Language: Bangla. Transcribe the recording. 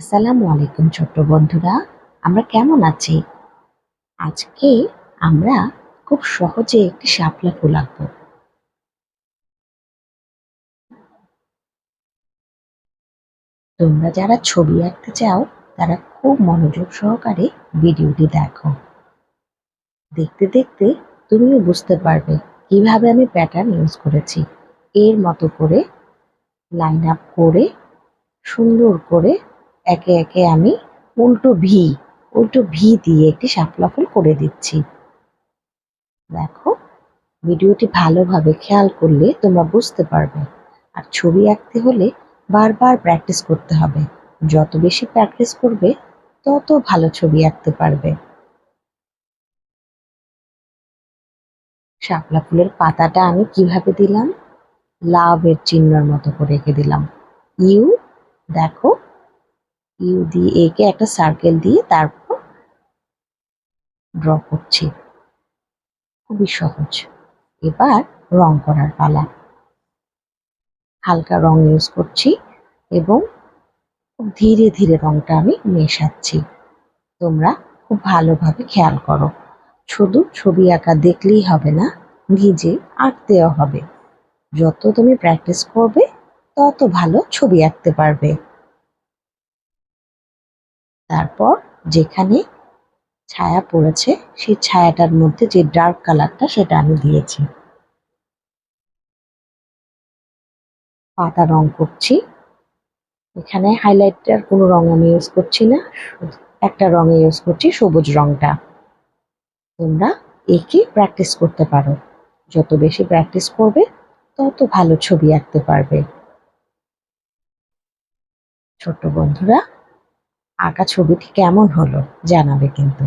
আসসালামু আলাইকুম ছোট্ট বন্ধুরা, আমরা কেমন আছি? আজকে আমরা খুব সহজে একটি শাপলা ফুল আঁকবো। তোমরা যারা ছবি আঁকতে চাও, তারা খুব মনোযোগ সহকারে ভিডিওটি দেখো। দেখতে দেখতে তুমিও বুঝতে পারবে কীভাবে আমি প্যাটার্ন ইউজ করেছি। এর মতো করে লাইন আপ করে সুন্দর করে একে একে আমি উল্টো ভি উল্টো ভি দিয়ে একটি শাপলা ফুল করে দিচ্ছি। দেখো, ভিডিওটি ভালোভাবে খেয়াল করলে তোমরা বুঝতে পারবে। আর ছবি আঁকতে হলে বারবার প্র্যাকটিস করতে হবে। যত বেশি প্র্যাকটিস করবে, তত ভালো ছবি আঁকতে পারবে। শাপলা ফুলের পাতাটা আমি কীভাবে দিলাম? লাভের চিহ্নর মতো করে এঁকে দিলাম। ইউ, দেখো ইউ দিয়ে একে একটা সার্কেল দিয়ে তারপর ড্র করছি। খুবই সহজ। এবার রং করার পালা। হালকা রং ইউজ করছি এবং ধীরে ধীরে রংটা আমি মেশাচ্ছি। তোমরা খুব ভালোভাবে খেয়াল করো। শুধু ছবি আঁকা দেখলেই হবে না, নিজে আঁকতেও হবে। যত তুমি প্র্যাকটিস করবে, তত ভালো ছবি আঁকতে পারবে। তারপর যেখানে ছায়া পড়েছে, সেই ছায়াটার মধ্যে যে ডার্ক কালারটা সেটা আমি দিয়েছি। পাতা রং করছি। এখানে হাইলাইটার কোনো রং আমি ইউজ করছি না। একটা রঙে ইউজ করছি সবুজ রংটা। তোমরা একে প্র্যাকটিস করতে পারো। যত বেশি প্র্যাকটিস করবে, তত ভালো ছবি আঁকতে পারবে। ছোট্ট বন্ধুরা আঁকা ছবিটি কেমন হলো জানাবে কিন্তু।